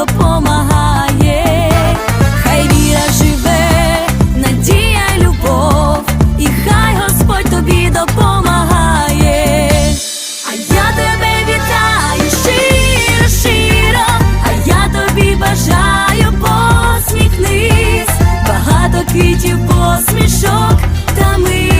допомагає, хай віра живе, надія любов, і хай Господь тобі допомагає, а я тебе вітаю, щиро, щиро, а я тобі бажаю посміхнись, багато квітів, посмішок та ми.